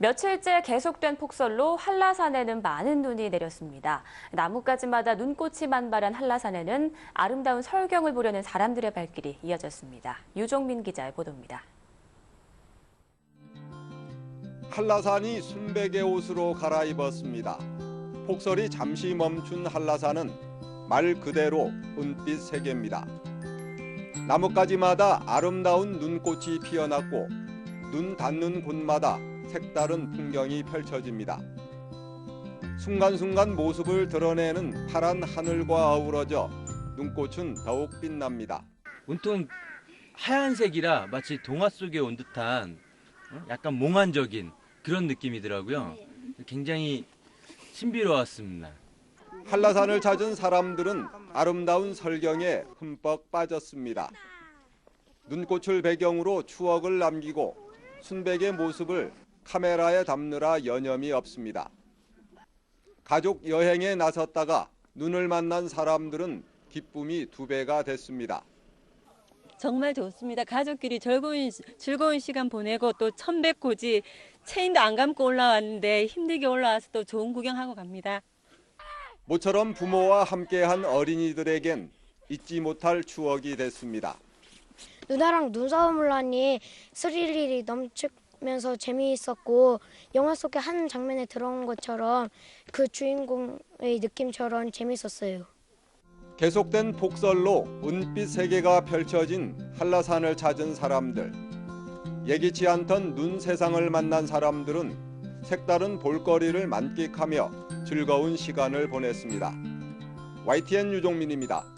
며칠째 계속된 폭설로 한라산에는 많은 눈이 내렸습니다. 나뭇가지마다 눈꽃이 만발한 한라산에는 아름다운 설경을 보려는 사람들의 발길이 이어졌습니다. 유종민 기자의 보도입니다. 한라산이 순백의 옷으로 갈아입었습니다. 폭설이 잠시 멈춘 한라산은 말 그대로 은빛 세계입니다. 나뭇가지마다 아름다운 눈꽃이 피어났고 눈 닿는 곳마다 색다른 풍경이 펼쳐집니다. 순간순간 모습을 드러내는 파란 하늘과 어우러져 눈꽃은 더욱 빛납니다. 온통 하얀색이라 마치 동화 속에 온 듯한 어? 약간 몽환적인 그런 느낌이더라고요. 굉장히 신비로웠습니다. 한라산을 찾은 사람들은 아름다운 설경에 흠뻑 빠졌습니다. 눈꽃을 배경으로 추억을 남기고 순백의 모습을 카메라에 담느라 여념이 없습니다. 가족 여행에 나섰다가 눈을 만난 사람들은 기쁨이 두 배가 됐습니다. 정말 좋습니다. 가족끼리 즐거운, 즐거운 시간 보내고 또 천백고지 체인도 안 감고 올라왔는데 힘들게 올라와서 또 좋은 구경하고 갑니다. 모처럼 부모와 함께한 어린이들에겐 잊지 못할 추억이 됐습니다. 누나랑 눈싸움을 하니 스릴이 넘치 면서 재미있었고 영화 속의 한 장면에 들어온 것처럼 그 주인공의 느낌처럼 재밌었어요. 계속된 폭설로 은빛 세계가 펼쳐진 한라산을 찾은 사람들. 예기치 않던 눈 세상을 만난 사람들은 색다른 볼거리를 만끽하며 즐거운 시간을 보냈습니다. YTN 유종민입니다.